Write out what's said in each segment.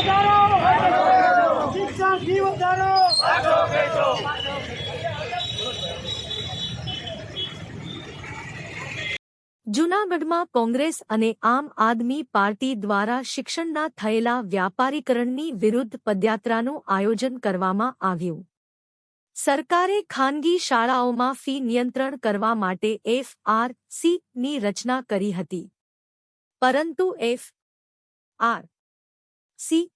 વધારો, શિક્ષણ ફી વધારો. જૂનાગઢમાં કોંગ્રેસ અને આમ આદમી પાર્ટી દ્વારા શિક્ષણના થયેલા વ્યાપારીકરણની વિરુદ્ધ પદયાત્રાનું આયોજન કરવામાં આવ્યું. સરકારે ખાનગી શાળાઓમાં ફી નિયંત્રણ કરવા માટે એફઆરસીની રચના કરી હતી. પરંતુ એફ આર સી.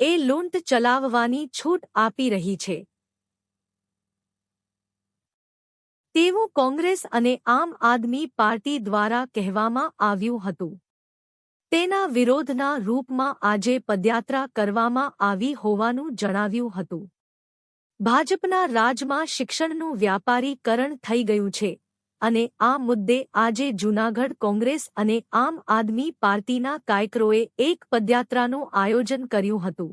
એ લૂંટ ચલાવવાની છૂટ આપી રહી છે. તેવું કોંગ્રેસ અને આમ આદમી પાર્ટી દ્વારા કહેવામાં આવ્યું હતું. તેના વિરોધના રૂપમાં આજે પદયાત્રા કરવામાં આવી હોવાનું જણાવ્યું હતું. ભાજપના રાજમાં શિક્ષણનું વ્યાપારીકરણ થઈ ગયું છે. અને આ મુદ્દે આજે જૂનાગઢ કોંગ્રેસ અને આમ આદમી પાર્ટીના કાયકરોએ એક પદયાત્રાનું આયોજન કર્યું હતું.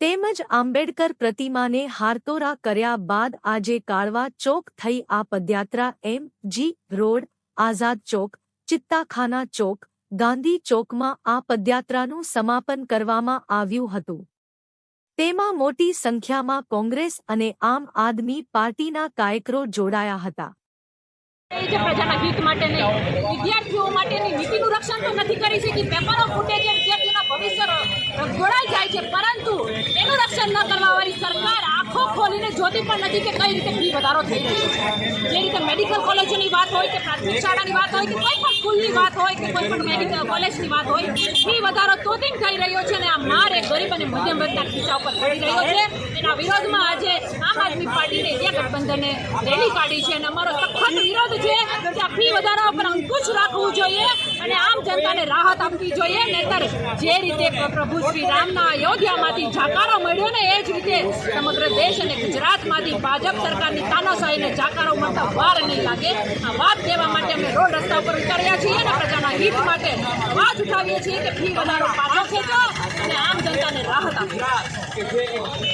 તેમજ આંબેડકર પ્રતિમાને હારતોરા કર્યા બાદ આજે કાળવા ચોક થઈ આ પદયાત્રા એમ જી રોડ, આઝાદ ચોક, ચિત્તાખાના ચોક, ગાંધી ચોકમાં આ પદયાત્રાનું સમાપન કરવામાં આવ્યું હતું. તેમાં મોટી સંખ્યામાં કોંગ્રેસ અને આમ આદમી પાર્ટીના કાયકરો જોડાયા હતા. જે પ્રજાના વિદ્યાર્થીઓ માટેની નીતિનું રક્ષણ તો નથી કરી શકી. પેપરો ફૂટે છે, વિદ્યાર્થીઓના ગોળાઈ જાય છે. પરંતુ એનું રક્ષણ ન કરવા વાળી સરકાર આંખો ખોલીને જોતી પણ નથી કે કઈ રીતે ફી વધારો થઈ રહ્યો છે. જે રીતે મેડિકલ કોલેજોની વાત હોય કે પ્રાથમિક શાળાની વાત હોય કે કોઈ પણ સ્કૂલની વાત હોય કે કોઈ પણ મેડિકલ કોલેજની વાત હોય, ફી વધારો તોતિંગ થઈ રહ્યો છે અને આ માર ગરીબ અને મધ્યમ વર્ગના ખીચા ઉપર છે. એના વિરોધમાં આજે આમ આદમી પાર્ટીને ઇન્ડિયા ગઠબંધને રેલી કાઢી છે અને અમારો સખત વિરોધ છે આ ફી વધારા ઉપર અંકુશ રાખવું જોઈએ અને આમ જનતાને રાહત આપવી જોઈએ. નહીતર જે રીતે પ્રભુ શ્રી રામના અયોધ્યામાંથી જાકારો મળ્યો ને, એ જ રીતે સમગ્ર દેશ અને ગુજરાતમાંથી ભાજપ સરકારની તાનાશાહીને જાકારો મળતા વાર નહીં લાગે. આ વાત કહેવા માટે અમે રોડ રસ્તા ઉપર ઉતાર્યા છીએ અને પ્રજાના હિત માટે અવાજ ઉઠાવીએ છીએ કે ફી વધારો પાછો ખેંચો અને આમ જનતાને રાહત આપો